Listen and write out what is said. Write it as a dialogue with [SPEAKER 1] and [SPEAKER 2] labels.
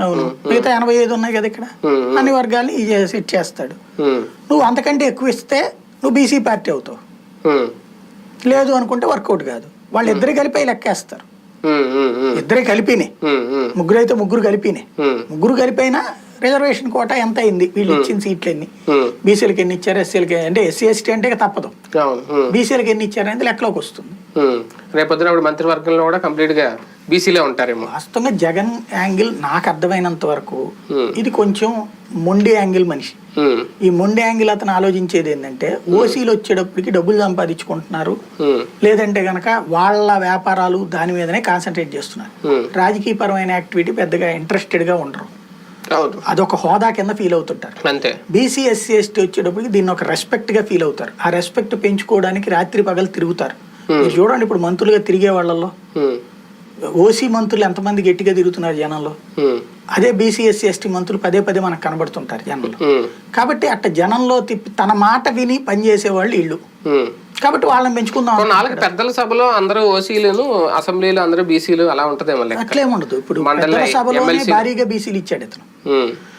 [SPEAKER 1] అవును. మిగతా ఎనభై ఐదు ఉన్నాయి కదా ఇక్కడ. అన్ని వర్గాలు సెట్ చేస్తాడు. నువ్వు అంతకంటే ఎక్కువ ఇస్తే నువ్వు బీసీ పార్టీ అవుతావు. లేదు అనుకుంటే వర్కౌట్ కాదు. వాళ్ళు ఇద్దరు కలిపి లెక్కేస్తారు. ఇద్దరే కలిపినే.
[SPEAKER 2] ఉమ్, ఉమ్,
[SPEAKER 1] ముగ్గురు అయితే ముగ్గురు కలిపినే.
[SPEAKER 2] ఉమ్,
[SPEAKER 1] ముగ్గురు కలిపైనా రిజర్వేషన్ కోటా ఎంత అయింది వీళ్ళు ఇచ్చిన సీట్లు ఎన్ని
[SPEAKER 2] ఉమ్,
[SPEAKER 1] బీసీలకి ఎన్ని ఇచ్చారు? ఎస్సీలకి అంటే ఎస్సీ ఎస్టీ అంటే తప్పదు.
[SPEAKER 2] ఉమ్,
[SPEAKER 1] బీసీలకి ఎన్ని ఇచ్చారు అనేది లెక్కలోకి వస్తుంది.
[SPEAKER 2] రేపొద్దున మంత్రివర్గంలో కూడా కంప్లీట్గా బీసీలే ఉంటారేమో.
[SPEAKER 1] వాస్తవంగా జగన్ యాంగిల్ నాకు అర్థమైనంత వరకు ఇది కొంచెం మొండి యాంగిల్ మనిషి. ఈ మొండి యాంగిల్ అతను ఆలోచించేది ఏంటంటే ఓసీలు వచ్చేటప్పటికి డబ్బులు సంపాదించుకుంటున్నారు. లేదంటే గనక వాళ్ళ వ్యాపారాలు దాని మీదనే కాన్సన్ట్రేట్ చేస్తున్నారు. రాజకీయపరమైన యాక్టివిటీ పెద్దగా ఇంట్రెస్టెడ్గా ఉండరు. అదొక హోదా కింద ఫీల్ అవుతుంటారు.
[SPEAKER 2] అంతే.
[SPEAKER 1] బీసీ ఎస్సీ ఎస్టీ వచ్చేటప్పటికి దీన్ని ఒక రెస్పెక్ట్గా ఫీల్ అవుతారు. ఆ రెస్పెక్ట్ పెంచుకోవడానికి రాత్రి పగలు తిరుగుతారు. మీరు చూడండి ఇప్పుడు మంత్రులుగా తిరిగే వాళ్ళల్లో. ఓసీ మంత్రులు ఎంతమంది గట్టిగా తిరుగుతున్నారు జనంలో?
[SPEAKER 2] ఉమ్,
[SPEAKER 1] అదే బీసీ ఎస్సీ ఎస్టీ మంత్రులు పదే పదే మనకు కనబడుతుంటారు జనంలో. కాబట్టి అట్ట జనంలో తిప్పి తన మాట విని పనిచేసే వాళ్ళు ఇళ్ళు. కాబట్టి వాళ్ళని పెంచుకుందాం
[SPEAKER 2] కొన్నాళ్ళకి పెద్దల సభలో అందరూ ఓసీలను అసెంబ్లీలో అందరూ బీసీలు అలా ఉంటదేమో
[SPEAKER 1] అట్లేముండదు ఇప్పుడు
[SPEAKER 2] మండలి ఎమ్మెల్సీ.
[SPEAKER 1] భారీగా బీసీలు ఇచ్చాడు ఇతను.
[SPEAKER 2] Hmm.